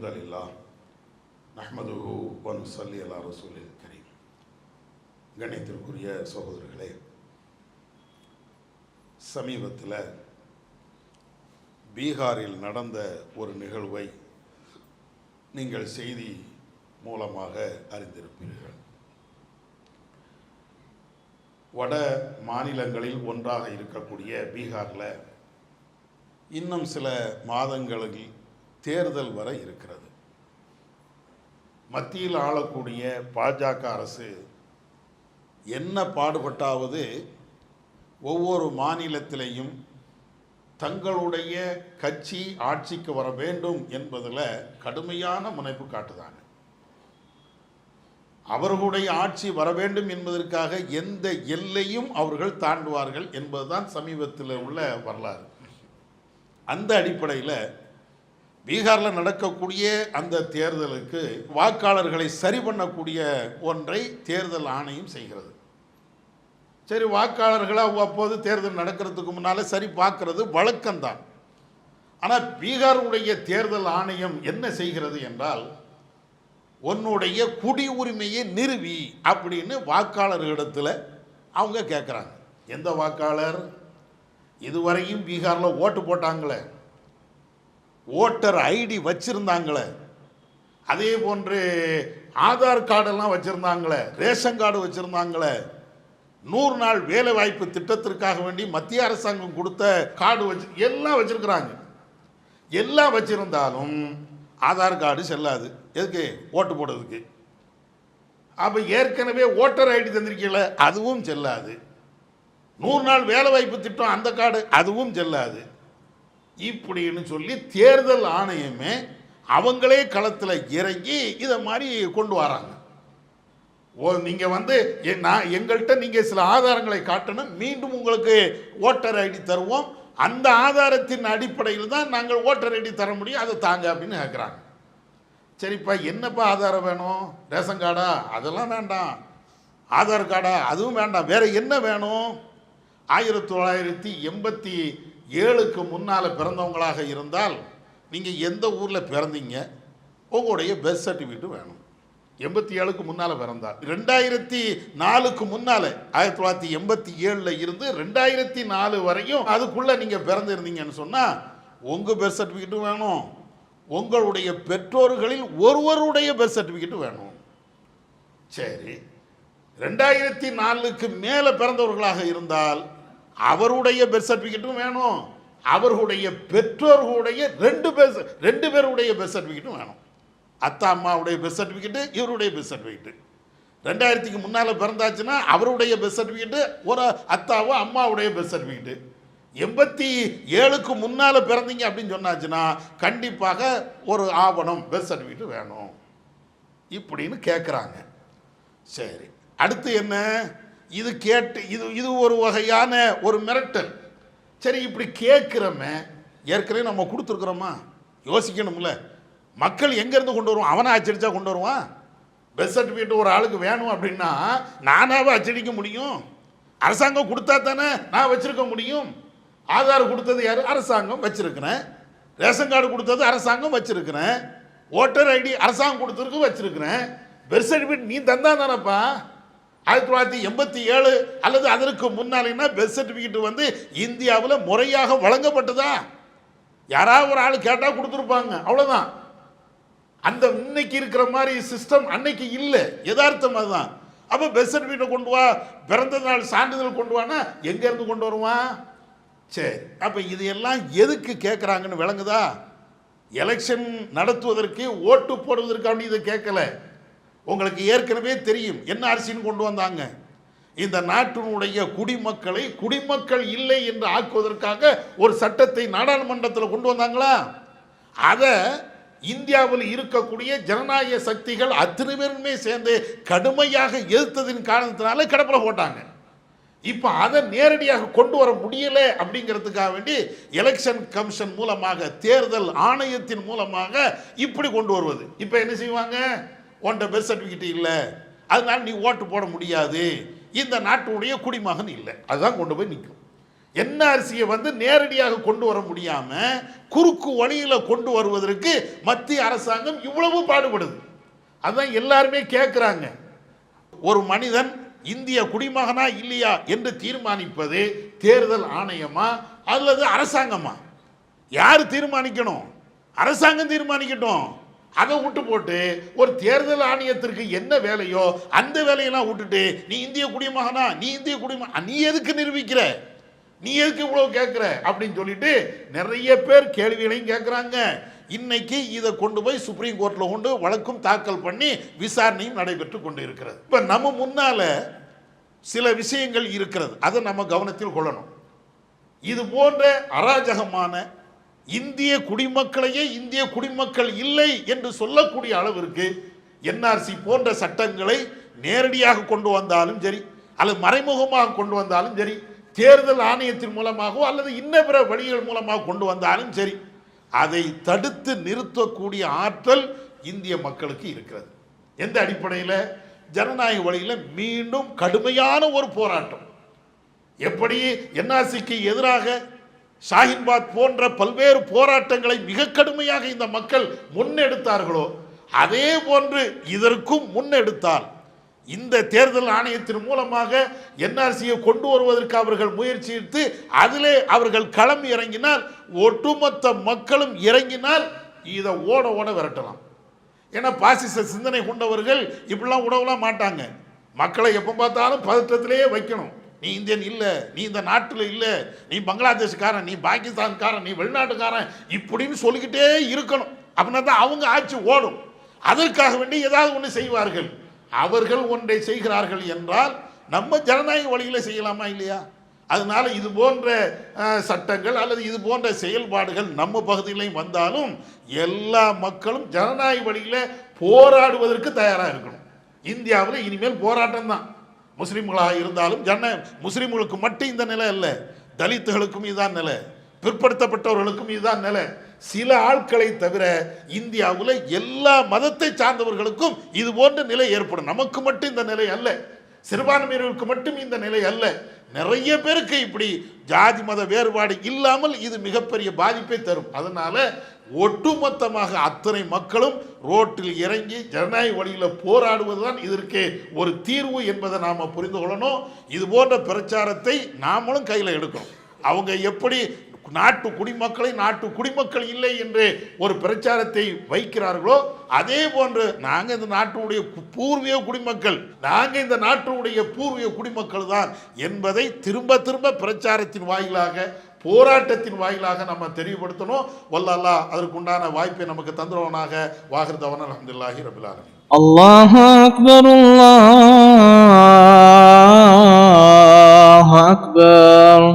الحمد لله نحمده ونصلي على رسول الكريم கணித்திற்குரிய சகோதரர்களே சமீபத்தில் பீகாரில் நடந்த ஒரு நிகழ்வை நீங்கள் செய்தி மூலமாக அறிந்திருப்பீர்கள் வட மாநிலங்களில் ஒன்றாக இருக்கக்கூடிய பீகாரில் இன்னும் சில மாதங்களில் தேர்தல் வர இருக்கிறது. மத்தியில் ஆளக்கூடிய பாஜக அரசு என்ன பாடுபட்டாவது ஒவ்வொரு மாநிலத்திலையும் தங்களுடைய கட்சி ஆட்சிக்கு வர வேண்டும் என்பதில் கடுமையான முனைப்பு காட்டுதாங்க. அவர்களுடைய ஆட்சி வர வேண்டும் என்பதற்காக எந்த எல்லையும் அவர்கள் தாண்டுவார்கள் என்பதுதான் சமீபத்தில் உள்ள வரலாறு. அந்த அடிப்படையில் பீகாரில் நடக்கக்கூடிய அந்த தேர்தலுக்கு வாக்காளர்களை சரி பண்ணக்கூடிய ஒன்றை தேர்தல் ஆணையம் செய்கிறது. சரி வாக்காளர்களை அவ்வப்போது தேர்தல் நடக்கிறதுக்கு முன்னால் சரி பார்க்கறது வழக்கம்தான். ஆனால் பீகாருடைய தேர்தல் ஆணையம் என்ன செய்கிறது என்றால் உன்னுடைய குடி உரிமையை நிறுவி அப்படின்னு வாக்காளர்களிடத்தில் அவங்க கேட்குறாங்க எந்த வாக்காளர்? இதுவரையும் பீகாரில் ஓட்டு போட்டாங்களே. ஓட்டர் ஐடி வச்சிருந்தாங்களே. அதே போன்று ஆதார் கார்டெல்லாம் வச்சுருந்தாங்களே ரேஷன் கார்டு வச்சுருந்தாங்களே. நூறு நாள் வேலை வாய்ப்பு திட்டத்திற்காக வேண்டி மத்திய அரசாங்கம் கொடுத்த கார்டு வச்சு எல்லாம் வச்சுருக்குறாங்க. எல்லாம் வச்சுருந்தாலும் ஆதார் கார்டு செல்லாது. எதுக்கு? ஓட்டு போடுறதுக்கு. அப்போ ஏற்கனவே ஓட்டர் ஐடி தந்திருக்கீங்கள அதுவும் செல்லாது. நூறு நாள் வேலை வாய்ப்பு திட்டம் அந்த கார்டு அதுவும் செல்லாது. இப்படின்னு சொல்லி தேர்தல் ஆணையமே அவங்களே களத்தில் இறங்கி இதை மாதிரி கொண்டு வராங்க. ஓ நீங்கள் வந்து எ- நான் எங்கள்கிட்ட நீங்கள் சில ஆதாரங்களை காட்டணும். மீண்டும் உங்களுக்கு ஓட்டர் ஐடி தருவோம். அந்த ஆதாரத்தின் அடிப்படையில் தான் நாங்கள் ஓட்டர் ஐடி தர முடியும். அதை தாங்க அப்படின்னு கேட்குறாங்க சரிப்பா என்னப்பா ஆதாரம் வேணும்? ரேஷன் கார்டா? அதெல்லாம் வேண்டாம். ஆதார் கார்டா? அதுவும் வேண்டாம். வேறு என்ன வேணும்? ஆயிரத்தி தொள்ளாயிரத்தி எண்பத்தி ஏழுக்கு முன்னால் பிறந்தவங்களாக இருந்தால் நீங்கள் எந்த ஊரில் பிறந்தீங்க? உங்களுடைய பெர்த் சர்டிஃபிகேட் வேணும். எண்பத்தி ஏழுக்கு முன்னால் பிறந்தார் ரெண்டாயிரத்தி நாலுக்கு முன்னால் ஆயிரத்தி தொள்ளாயிரத்தி எண்பத்தி ஏழில் இருந்து ரெண்டாயிரத்தி நாலு வரையும் அதுக்குள்ளே நீங்கள் பிறந்திருந்தீங்கன்னு சொன்னால் உங்கள் பெர்த் சர்டிஃபிகேட்டும் வேணும். உங்களுடைய பெற்றோர்களில் ஒருவருடைய பெர்த் சர்டிஃபிகேட்டும் வேணும். சரி. ரெண்டாயிரத்தி நாலுக்கு மேலே பிறந்தவர்களாக இருந்தால் அவருடைய பெர்த் சர்டிஃபிகேட்டும் வேணும். அவர்களுடைய பெற்றோர்களுடைய ரெண்டு பேர் ரெண்டு பேருடைய பெர்த் சர்டிஃபிகேட்டும் வேணும். அத்தா அம்மாவுடைய பெர்த் சர்டிஃபிகேட்டு இவருடைய பெர்த் சர்டிஃபிகேட்டு ரெண்டாயிரத்துக்கு முன்னால் பிறந்தாச்சுன்னா அவருடைய பெர்த் சர்டிஃபிகேட்டு ஒரு அத்தாவோ அம்மாவுடைய பெர்த் சர்டிஃபிகேட்டு எண்பத்தி ஏழுக்கு முன்னால் பிறந்தீங்க அப்படின்னு சொன்னாச்சுன்னா கண்டிப்பாக ஒரு ஆவணம் பெர்த் சர்டிஃபிகேட் வேணும். இப்படின்னு கேட்குறாங்க சரி அடுத்து என்ன? இது கேட்டு இது இது ஒரு வகையான ஒரு மிரட்டல். சரி இப்படி கேட்குறோமே ஏற்கனவே நம்ம கொடுத்துருக்குறோமா? யோசிக்கணும்ல. மக்கள் எங்கேருந்து கொண்டு வருவான் அவனை அச்சடித்தா கொண்டு வருவான்? பெர்த் சர்டிஃபிகேட் ஒரு ஆளுக்கு வேணும் அப்படின்னா நானாவே அச்சடிக்க முடியும். அரசாங்கம் கொடுத்தா தானே நான் வச்சுருக்க முடியும். ஆதார் கொடுத்தது யார்? அரசாங்கம் வச்சுருக்கிறேன். ரேஷன் கார்டு கொடுத்தது அரசாங்கம் வச்சுருக்கிறேன். ஓட்டர் ஐடி அரசாங்கம் கொடுத்துருக்கு வச்சுருக்கிறேன். பெர்த் சர்டிஃபிகேட் நீ தந்தா தானேப்பா ஆயிரத்தி தொள்ளாயிரத்தி எண்பத்தி ஏழு அல்லது அதற்கு முன்னாலேன்னா பெர்த் சர்டிஃபிகேட் வந்து இந்தியாவில் முறையாக வழங்கப்பட்டதா? யாராவது ஒரு ஆள் கேட்டால் கொடுத்துருப்பாங்க. அவ்வளோதான் அந்த இன்னைக்கு இருக்கிற மாதிரி சிஸ்டம் அன்னைக்கு இல்லை. யதார்த்தம் அதுதான். அப்போ பெர்த் சர்டிஃபிகேட்டை கொண்டு வா பிறந்த நாள் சான்றிதழ் கொண்டு வானா எங்கேருந்து கொண்டு வருவான் சரி. அப்போ இது எல்லாம் எதுக்கு கேட்குறாங்கன்னு விளங்குதா? எலெக்ஷன் நடத்துவதற்கு ஓட்டு போடுவதற்காண்டி இதை கேட்கலை உங்களுக்கு ஏற்கனவே தெரியும் என்ன அரசின்னு கொண்டு வந்தாங்க. இந்த நாட்டினுடைய குடிமக்களை குடிமக்கள் இல்லை என்று ஆக்குவதற்காக ஒரு சட்டத்தை நாடாளுமன்றத்தில் கொண்டு வந்தாங்களா? அதை இந்தியாவில் இருக்கக்கூடிய ஜனநாயக சக்திகள் அத்தனை பேருமே சேர்ந்து கடுமையாக எதிர்த்ததின் காரணத்தினால கிடப்பில் போட்டாங்க. இப்போ அதை நேரடியாக கொண்டு வர முடியல அப்படிங்கிறதுக்காக வேண்டி எலெக்ஷன் கமிஷன் மூலமாக தேர்தல் ஆணையத்தின் மூலமாக இப்படி கொண்டு வருவது. இப்போ என்ன செய்வாங்க? உன்ட்ட பெர்த் சர்டிஃபிகேட் இல்லை. அதனால நீ ஓட்டு போட முடியாது. இந்த நாட்டுடைய குடிமகன் இல்லை. அதுதான் கொண்டு போய் நிற்கும் என்ஆர்சியை வந்து நேரடியாக கொண்டு வர முடியாமல் குறுக்கு வழியில் கொண்டு வருவதற்கு மத்திய அரசாங்கம் இவ்வளவு பாடுபடுது. அதுதான் எல்லாருமே கேட்குறாங்க ஒரு மனிதன் இந்திய குடிமகனா இல்லையா என்று தீர்மானிப்பது தேர்தல் ஆணையமா அல்லது அரசாங்கமா? யார் தீர்மானிக்கணும்? அரசாங்கம் தீர்மானிக்கட்டும். அதை விட்டு போட்டு ஒரு தேர்தல் ஆணையத்திற்கு என்ன வேலையோ அந்த வேலையெல்லாம் விட்டுட்டு நீ இந்திய குடிமகனா? நீ இந்திய குடிமகன் நீ எதுக்கு நிரூபிக்கிற? நீ எதுக்கு இவ்வளோ கேட்குற அப்படின்னு சொல்லிட்டு நிறைய பேர் கேள்விகளையும் கேட்குறாங்க இன்னைக்கு இதை கொண்டு போய் சுப்ரீம் கோர்ட்டில் கொண்டு வழக்கும் தாக்கல் பண்ணி விசாரணையும் நடைபெற்று கொண்டு இருக்கிறது இப்போ நம்ம முன்னால் சில விஷயங்கள் இருக்கிறது. அதை நம்ம கவனத்தில் கொள்ளணும். இது போன்ற அராஜகமான இந்திய குடிமக்களையே இந்திய குடிமக்கள் இல்லை என்று சொல்லக்கூடிய அளவிற்கு என்ஆர்சி போன்ற சட்டங்களை நேரடியாக கொண்டு வந்தாலும் சரி அல்லது மறைமுகமாக கொண்டு வந்தாலும் சரி தேர்தல் ஆணையத்தின் மூலமாகவோ அல்லது இன்ன பிற வழிகள் மூலமாக கொண்டு வந்தாலும் சரி அதை தடுத்து நிறுத்தக்கூடிய ஆற்றல் இந்திய மக்களுக்கு இருக்கிறது. எந்த அடிப்படையில்? ஜனநாயக வழியில் மீண்டும் கடுமையான ஒரு போராட்டம். எப்படி என்ஆர்சிக்கு எதிராக ஷாஹின்பாத் போன்ற பல்வேறு போராட்டங்களை மிக கடுமையாக இந்த மக்கள் முன்னெடுத்தார்களோ அதே போன்று இதற்கும் முன்னெடுத்தால் இந்த தேர்தல் ஆணையத்தின் மூலமாக என்ஆர்சியை கொண்டு வருவதற்கு அவர்கள் முயற்சித்து அதிலே அவர்கள் களம் இறங்கினால் ஒட்டுமொத்த மக்களும் இறங்கினால் இதை ஓட ஓட விரட்டலாம். ஏன்னா பாசிச சிந்தனை கொண்டவர்கள் இப்படிலாம் உடவலாம் மாட்டாங்க. மக்களை எப்போ பார்த்தாலும் பதற்றத்திலேயே வைக்கணும். நீ இந்தியன் இல்லை நீ இந்த நாட்டில் இல்லை நீ பங்களாதேஷ்காரன் நீ பாகிஸ்தான்காரன் நீ வெளிநாட்டுக்காரன் இப்படின்னு சொல்லிக்கிட்டே இருக்கணும். அப்படின்னா தான் அவங்க ஆட்சி ஓடும். அதற்காக வேண்டி ஏதாவது ஒன்று செய்வார்கள். அவர்கள் ஒன்றை செய்கிறார்கள் என்றால் நம்ம ஜனநாயக வழியில் செய்யலாமா இல்லையா? அதனால இது போன்ற சட்டங்கள் அல்லது இது போன்ற செயல்பாடுகள் நம்ம பகுதியிலையும் வந்தாலும் எல்லா மக்களும் ஜனநாயக வழியில் போராடுவதற்கு தயாராக இருக்கணும். இந்தியாவில் இனிமேல் போராட்டம் தான் முஸ்லீம்களாக இருந்தாலும் ஜன்ன முஸ்லீம்களுக்கு மட்டும் இந்த நிலை இல்லை தலித்துகளுக்கும் இதுதான் நிலை. பிற்படுத்தப்பட்டவர்களுக்கும் இதுதான் நிலை. சில ஆட்களை தவிர இந்தியாவில் எல்லா மதத்தை சார்ந்தவர்களுக்கும் இது போன்ற நிலை ஏற்படும். நமக்கு மட்டும் இந்த நிலை அல்ல. சிறுபான்மையினருக்கு மட்டும் இந்த நிலை அல்ல. நிறைய பேருக்கு இப்படி ஜாதி மத வேறுபாடு இல்லாமல் இது மிகப்பெரிய பாதிப்பை தரும். அதனால ஒட்டுமொத்தமாக அத்தனை மக்களும் ரோட்டில் இறங்கி ஜனநாயக வழியில் போராடுவதுதான் இதற்கு ஒரு தீர்வு என்பதை நாம் புரிந்து கொள்ளணும். இது போன்ற பிரச்சாரத்தை நாமளும் கையில் எடுக்கணும். அவங்க எப்படி நாட்டு குடிமக்களை நாட்டு குடிமக்கள் இல்லை என்று ஒரு பிரச்சாரத்தை வைக்கிறார்களோ அதே போன்று நாங்கள் இந்த நாட்டுடைய பூர்வீக குடிமக்கள் நாங்கள் இந்த நாட்டுடைய பூர்வீக குடிமக்கள் தான் என்பதை திரும்ப திரும்ப பிரச்சாரத்தின் வாயிலாக போராட்டத்தின் வாயிலாக நம்ம தெரியப்படுத்தணும். வல்லல்லா அதற்குண்டான வாய்ப்பை நமக்கு தந்துருவனாக வாகிருந்தவன் அலமதுல்லாஹி ரபுல்லாலும் அல்லாஹ் அக்பர் அல்லாஹ் அக்பர்.